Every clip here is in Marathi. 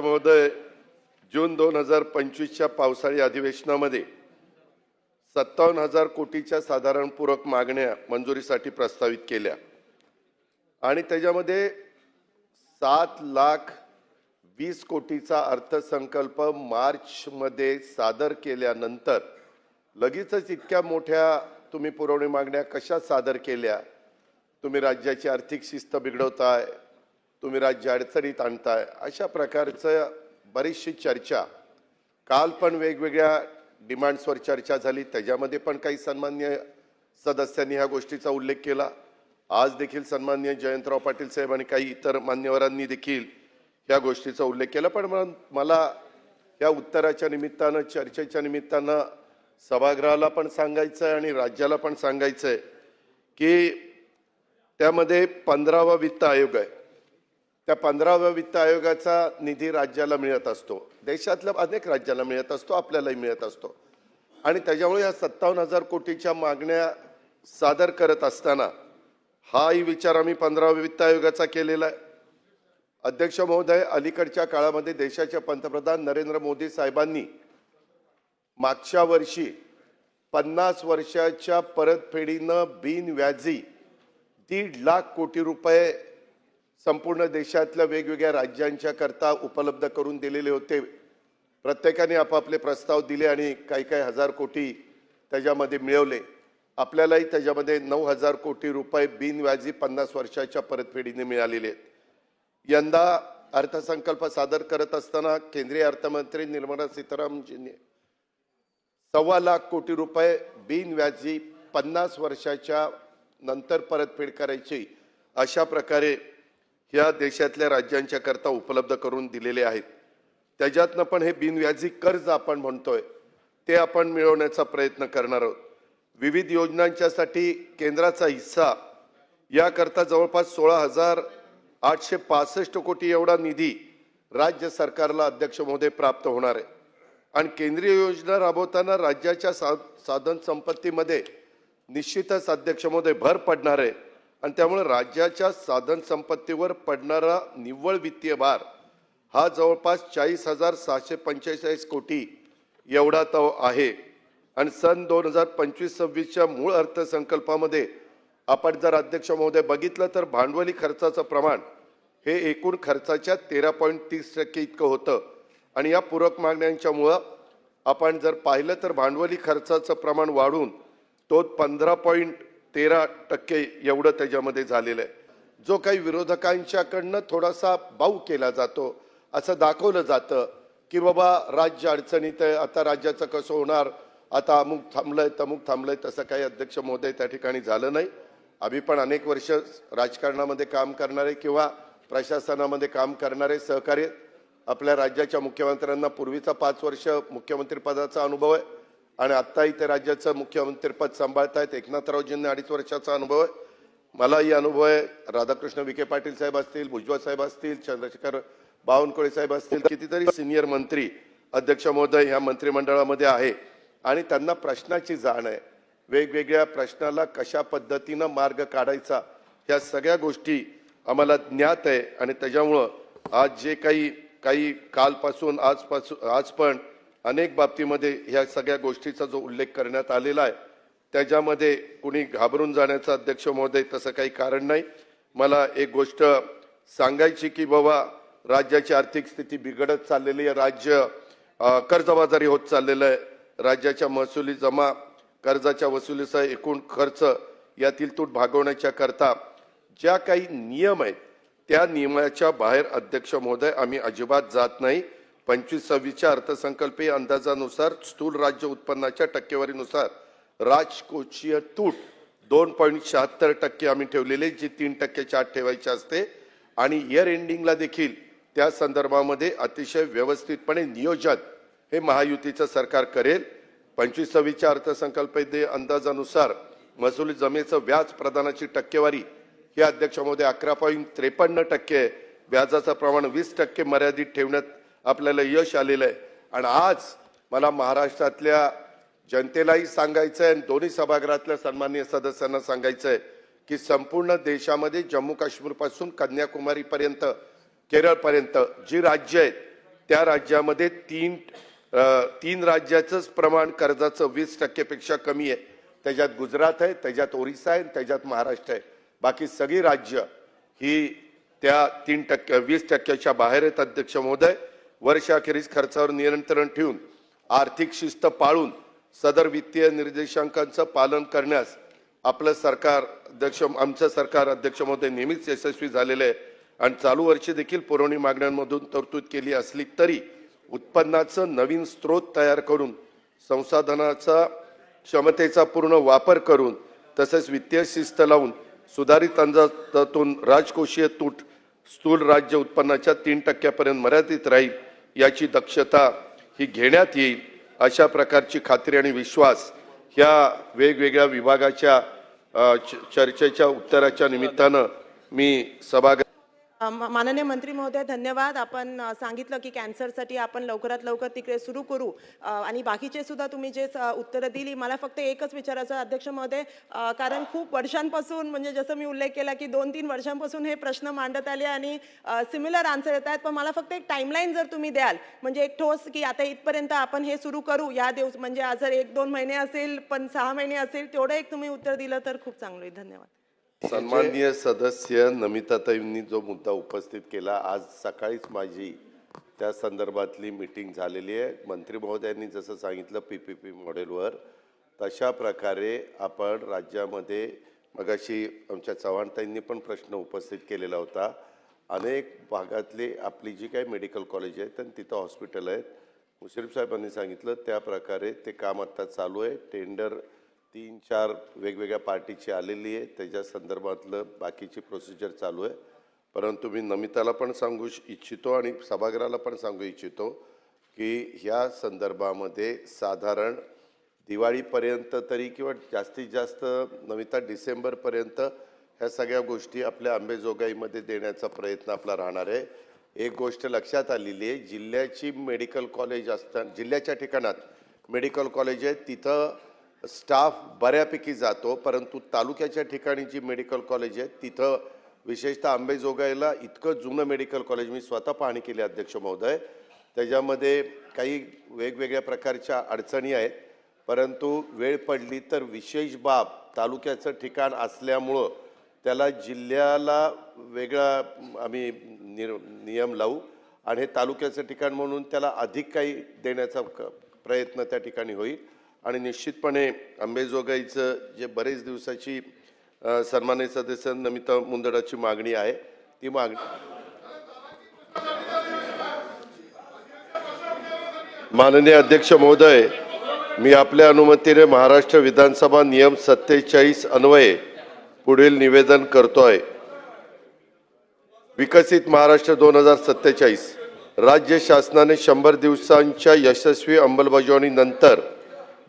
महोदय जून दोन हजार पंचवीसच्या पावसाळी अधिवेशनामध्ये सत्तावन्न हजार कोटीच्या साधारण पूरक मागण्या मंजुरीसाठी प्रस्तावित केल्या. आणि त्याच्यामध्ये सात लाख वीस कोटीचा अर्थसंकल्प मार्चमध्ये सादर केल्यानंतर लगेचच इतक्या मोठ्या तुम्ही पुरवणी मागण्या कशा सादर केल्या? तुम्ही राज्याची आर्थिक शिस्त बिघडवताय तुम्ही राज्य अडचणीत आणताय अशा प्रकारचं बरीचशी चर्चा. काल पण वेगवेगळ्या डिमांड्सवर चर्चा झाली त्याच्यामध्ये पण काही सन्मान्य सदस्यांनी ह्या गोष्टीचा उल्लेख केला. आज देखील सन्मान्य जयंतराव पाटील साहेब आणि काही इतर मान्यवरांनी देखील या गोष्टीचा उल्लेख केला. पण मला- मला या उत्तराच्या निमित्तानं चर्चेच्या निमित्तानं सभागृहाला पण सांगायचं आहे आणि राज्याला पण सांगायचं आहे की त्यामध्ये पंधरावा वित्त आयोग आहे. त्या पंधराव्या वित्त आयोगाचा निधी राज्याला मिळत असतो. देशातल्या अनेक राज्याला मिळत असतो आपल्यालाही मिळत असतो. आणि त्याच्यामुळे या सत्तावन्न हजार कोटीच्या मागण्या सादर करत असताना हाही विचार आम्ही पंधराव्या वित्त आयोगाचा केलेला आहे. अध्यक्ष महोदय अलीकडच्या काळामध्ये देशाचे पंतप्रधान नरेंद्र मोदी साहेबांनी मागच्या वर्षी पन्नास वर्षाच्या परतफेडीनं बिनव्याजी दीड लाख कोटी रुपये संपूर्ण देशातल्या वेगवेगळ्या राज्यांच्या करता उपलब्ध करून दिलेले होते. प्रत्येकाने आपापले प्रस्ताव दिले आणि काही काही हजार कोटी त्याच्यामध्ये मिळवले. आपल्यालाही त्याच्यामध्ये नऊ हजार कोटी रुपये बिनव्याजी पन्नास वर्षाच्या परतफेडीने मिळालेले आहेत. यंदा अर्थसंकल्प सादर करत असताना केंद्रीय अर्थमंत्री निर्मला सीतारामजींनी सव्वा लाख कोटी रुपये बिनव्याजी पन्नास वर्षाच्या नंतर परतफेड करायची अशा प्रकारे ह्या देशातल्या राज्यांच्या करता उपलब्ध करून दिलेले आहेत. त्याच्यातनं पण हे बिनव्याजी कर्ज आपण म्हणतोय ते आपण मिळवण्याचा प्रयत्न करणार आहोत. विविध योजनांच्यासाठी केंद्राचा हिस्सा याकरता जवळपास सोळा हजार आठशे पासष्ट कोटी एवढा निधी राज्य सरकारला अध्यक्ष महोदय प्राप्त होणार आहे. आणि केंद्रीय योजना राबवताना राज्याच्या सा साधन संपत्तीमध्ये निश्चितच अध्यक्ष महोदय भर पडणार आहे. आणि त्यामुळे राज्याच्या साधनसंपत्तीवर पडणारा निव्वळ वित्तीय भार हा जवळपास चाळीस हजार सहाशे पंचेचाळीस कोटी एवढा तो आहे. आणि सन दोन हजार पंचवीस सव्वीसच्या मूळ अर्थसंकल्पामध्ये आपण जर अध्यक्ष महोदय बघितलं तर भांडवली खर्चाचं प्रमाण हे एकूण खर्चाच्या तेरा पॉईंट तीस टक्के इतकं होतं. आणि या पूरक मागण्यांच्यामुळं आपण जर पाहिलं तर भांडवली खर्चाचं प्रमाण वाढून तो पंधरा पॉईंट तेरा टक्के एवढं त्याच्यामध्ये झालेलं आहे. जो काही विरोधकांच्याकडनं थोडासा बाऊ केला जातो असं दाखवलं जातं की बाबा राज्य अडचणीत आहे आता राज्याचं कसं होणार आता अमुक थांबलंय तमुक थांबलंय तसं काही अध्यक्ष महोदय त्या ठिकाणी झालं नाही. आम्ही पण अनेक वर्ष राजकारणामध्ये काम करणारे किंवा प्रशासनामध्ये काम करणारे सहकार्य आपल्या राज्याच्या मुख्यमंत्र्यांना पूर्वीचा पाच वर्ष मुख्यमंत्रीपदाचा अनुभव आहे. आणि आत्ताही ते राज्याचं मुख्यमंत्रीपद सांभाळतायत. एकनाथरावजींना अडीच वर्षाचा अनुभव आहे. मलाही अनुभव आहे. राधाकृष्ण विखे पाटील साहेब असतील भुजबळ साहेब असतील चंद्रशेखर बावनकुळे साहेब असतील कितीतरी सिनियर मंत्री अध्यक्ष महोदय ह्या मंत्रिमंडळामध्ये आहे. आणि त्यांना प्रश्नाची जाण आहे. वेगवेगळ्या प्रश्नाला कशा पद्धतीनं मार्ग काढायचा ह्या सगळ्या गोष्टी आम्हाला ज्ञात आहे. आणि त्याच्यामुळं आज जे काही काही कालपासून आजपासून आज पण अनेक बाबतीमध्ये ह्या सगळ्या गोष्टीचा जो उल्लेख करण्यात आलेला आहे त्याच्यामध्ये कुणी घाबरून जाण्याचं अध्यक्ष महोदय तसं काही कारण नाही. मला एक गोष्ट सांगायची की बाबा राज्याची आर्थिक स्थिती बिघडत चाललेली आहे. राज्य कर्जबाजारी होत चाललेलं आहे. राज्याच्या महसुली जमा कर्जाच्या वसुलीचा एकूण खर्च यातील तूट भागवण्याच्या करता ज्या काही नियम आहेत त्या नियमाच्या बाहेर अध्यक्ष महोदय आम्ही अजिबात जात नाही. पंचवीस सव्वीसच्या अर्थसंकल्पीय अंदाजानुसार स्थूल राज्य उत्पन्नाच्या टक्केवारीनुसार राजकोषीय तूट दोन पॉईंट शहात्तर टक्के आम्ही ठेवलेले जी तीन टक्क्याच्या आत ठेवायची असते. आणि इयर एंडिंगला देखील त्या संदर्भामध्ये अतिशय व्यवस्थितपणे नियोजन हे महायुतीचं सरकार करेल. पंचवीस सव्वीसच्या अर्थसंकल्पीय अंदाजानुसार महसुली जमेचं व्याज प्रदानाची टक्केवारी ही अध्यक्षामध्ये अकरा पॉईंट त्रेपन्न टक्के व्याजाचं प्रमाण वीस टक्के मर्यादित ठेवण्यात आपल्याला यश आलेलं आहे आणि आज मला महाराष्ट्रातल्या जनतेलाही सांगायचं आहे आणि दोन्ही सभागृहातल्या सन्माननीय सदस्यांना सांगायचं आहे की संपूर्ण देशामध्ये जम्मू काश्मीरपासून कन्याकुमारीपर्यंत केरळपर्यंत जी राज्य आहेत त्या राज्यामध्ये तीन तीन राज्याचंच प्रमाण कर्जाचं वीस टक्केपेक्षा कमी आहे. त्याच्यात गुजरात आहे त्याच्यात ओरिसा आहे त्याच्यात महाराष्ट्र आहे. बाकी सगळी राज्य ही त्या तीन टक्के वीस टक्क्याच्या बाहेर आहेत अध्यक्ष महोदय. वर्षाखेरीस खर्चावर नियंत्रण ठेवून आर्थिक शिस्त पाळून सदर वित्तीय निर्देशांकांचं पालन करण्यास आपलं सरकार अध्यक्ष आमचं सरकार अध्यक्ष महोदय नेहमीच यशस्वी झालेलं आहे. आणि चालू वर्षी देखील पुरवणी मागण्यांमधून तरतूद केली असली तरी उत्पन्नाचं नवीन स्रोत तयार करून संसाधनाचा क्षमतेचा पूर्ण वापर करून तसेच वित्तीय शिस्त लावून सुधारित अंदाजातून राजकोषीय तूट स्थूल राज्य उत्पन्नाच्या तीन टक्क्यापर्यंत मर्यादित राहील. याची दक्षता ही घेण्यात येईल अशा प्रकारची खात्री आणि विश्वास ह्या वेगवेगळ्या विभागाच्या चर्चेच्या उत्तराच्या निमित्तानं मी सभाग माननीय मंत्री महोदय धन्यवाद. आपण सांगितलं की कॅन्सरसाठी आपण लवकरात लवकर तिकडे सुरू करू. आणि बाकीचे सुद्धा तुम्ही जे उत्तरं दिली मला फक्त एकच विचारायचं अध्यक्ष महोदय. कारण खूप वर्षांपासून म्हणजे जसं मी उल्लेख केला की दोन तीन वर्षांपासून हे प्रश्न मांडत आले आणि सिमिलर आन्सर येत आहेत. पण मला फक्त एक टाईमलाईन जर तुम्ही द्याल म्हणजे एक ठोस की आता इथपर्यंत आपण हे सुरू करू या दिवस म्हणजे आज जर एक दोन महिने असेल पण सहा महिने असेल तेवढं एक तुम्ही उत्तर दिलं तर खूप चांगलं होईल. धन्यवाद. सन्माननीय सदस्य नमिताताईंनी जो मुद्दा उपस्थित केला आज सकाळीच माझी त्या संदर्भातली मीटिंग झालेली आहे. मंत्री महोदयांनी जसं सांगितलं पी पी पी मॉडेलवर तशा प्रकारे आपण राज्यामध्ये मगाशी आमच्या चव्हाणताईंनी पण प्रश्न उपस्थित केलेला होता. अनेक भागातली आपली जी काही मेडिकल कॉलेज आहेत आणि तिथं हॉस्पिटल आहेत. मुश्रीफ साहेबांनी सांगितलं त्या प्रकारे ते काम आत्ता चालू आहे. टेंडर तीन चार वेगवेगळ्या पार्टीची आलेली आहे. त्याच्या संदर्भातलं बाकीची प्रोसिजर चालू आहे. परंतु मी नमिताला पण सांगू इच्छितो आणि सभागृहाला पण सांगू इच्छितो की ह्या संदर्भामध्ये साधारण दिवाळीपर्यंत तरी किंवा जास्तीत जास्त नमिता डिसेंबरपर्यंत ह्या सगळ्या गोष्टी आपल्या अंबेजोगाईमध्ये देण्याचा प्रयत्न आपला राहणार आहे. एक गोष्ट लक्षात आलेली आहे जिल्ह्याची मेडिकल कॉलेज असतात जिल्ह्याच्या ठिकाणात मेडिकल कॉलेज आहे. तिथं स्टाफ बऱ्यापैकी जातो परंतु तालुक्याच्या ठिकाणी जी मेडिकल कॉलेज आहे तिथं विशेषतः आंबेजोगाईला इतकं जुनं मेडिकल कॉलेज मी स्वतः पाहणी केली अध्यक्ष महोदय. त्याच्यामध्ये काही वेगवेगळ्या प्रकारच्या अडचणी आहेत परंतु वेळ पडली तर विशेष बाब तालुक्याचं ठिकाण असल्यामुळं त्याला जिल्ह्याला वेगळा आम्ही निर नियम लावू आणि हे तालुक्याचं ठिकाण म्हणून त्याला अधिक काही देण्याचा क- प्रयत्न त्या ठिकाणी होईल. आणि निश्चितपणे अंबेजोगाईचं जे बरेच दिवसाची अ, सदस्य नमिता मुंदडाची मागणी आहे ती मागणी माननीय अध्यक्ष महोदय मी आपल्या अनुमतीने महाराष्ट्र विधानसभा नियम सत्तेचाळीस अन्वये पुढील निवेदन करतोय. विकसित महाराष्ट्र दोन हजार सत्तेचाळीस. राज्य शासनाने शंभर दिवसांच्या यशस्वी अंमलबजावणीनंतर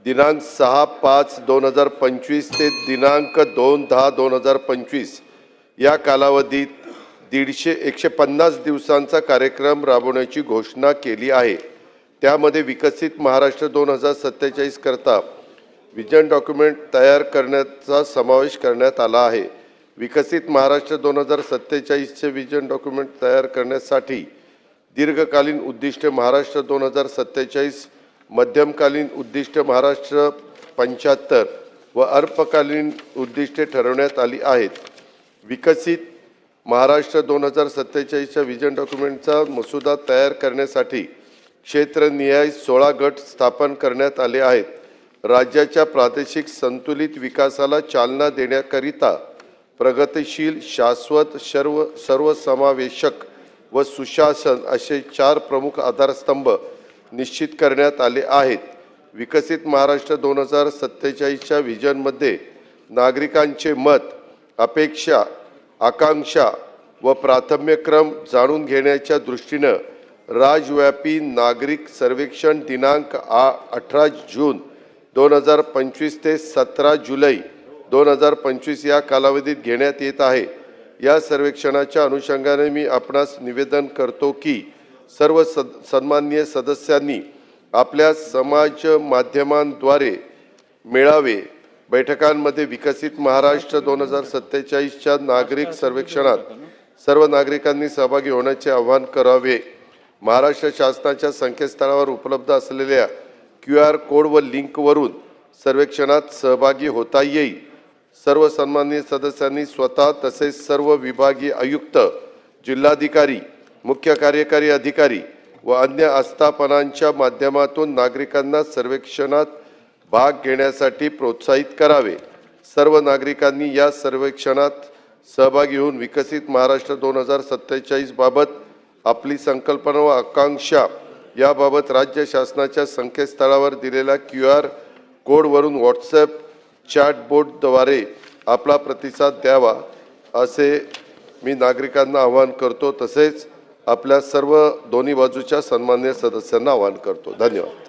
दिनांक सहा पाच दोन हजार पंचवीस ते दिनांक दोन दहा दोन हजार पंचवीस. या कालावधीत दीडशे एकशे पन्नास दिवसांचा कार्यक्रम राबवण्याची घोषणा केली आहे. त्यामध्ये विकसित महाराष्ट्र दोन हजार सत्तेचाळीस करता विजन डॉक्युमेंट तयार करण्याचा समावेश करण्यात आला आहे. विकसित महाराष्ट्र दोन हजार सत्तेचाळीसचे विजन डॉक्युमेंट तयार करण्यासाठी दीर्घकालीन उद्दिष्टे महाराष्ट्र दोन हजार सत्तेचाळीस मध्यमकालीन उद्दिष्ट महाराष्ट्र पंच्याहत्तर व अल्पकालीन उद्दिष्टे ठरवण्यात आली आहेत. विकसित महाराष्ट्र दोन हजार सत्तेचाळीसच्या विजन डॉक्युमेंटचा मसुदा तयार करण्यासाठी क्षेत्रनिहाय सोळा गट स्थापन करण्यात आले आहेत. राज्याच्या प्रादेशिक संतुलित विकासाला चालना देण्याकरिता प्रगतिशील शाश्वत सर्व सर्वसमावेशक व सुशासन असे चार प्रमुख आधारस्तंभ निश्चित करण्यात आले आहेत. विकसित महाराष्ट्र दोन हजार सत्तेचाळीसच्या व्हिजनमध्ये नागरिकांचे मत अपेक्षा आकांक्षा व प्राथम्यक्रम जाणून घेण्याच्या दृष्टीनं राजव्यापी नागरिक सर्वेक्षण दिनांक आ अठरा जून दोन हजार पंचवीस ते सतरा जुलै दोन हजार पंचवीस या कालावधीत घेण्यात येत आहे. या सर्वेक्षणाच्या अनुषंगाने मी आपणास निवेदन करतो की सर्व सद सन्माननीय सदस्यांनी आपल्या समाज माध्यमांद्वारे मेळावे बैठकांमध्ये विकसित महाराष्ट्र दोन हजार सत्तेचाळीसच्या नागरिक सर्वेक्षणात सर्व नागरिकांनी सहभागी होण्याचे आवाहन करावे. महाराष्ट्र शासनाच्या संकेतस्थळावर उपलब्ध असलेल्या क्यू आर कोड व लिंकवरून सर्वेक्षणात सहभागी होता येईल. सर्व सन्माननीय सदस्यांनी स्वतः तसेच सर्व विभागीय आयुक्त जिल्हाधिकारी मुख्य कार्यकारी अधिकारी व अन्य आस्थापनांच्या माध्यमातून नागरिकांना सर्वेक्षणात भाग घेण्यासाठी प्रोत्साहित करावे. सर्व नागरिकांनी या सर्वेक्षणात सहभागी होऊन विकसित महाराष्ट्र दोन हजार सत्तेचाळीसबाबत आपली संकल्पना व आकांक्षा याबाबत राज्य शासनाच्या संकेतस्थळावर दिलेल्या क्यू आर कोडवरून व्हॉट्सॲप चॅटबोटद्वारे आपला प्रतिसाद द्यावा असे मी नागरिकांना आवाहन करतो. तसेच आपल्या सर्व दोन्ही बाजूच्या सन्मान्य सदस्यांना आवाहन करतो. धन्यवाद.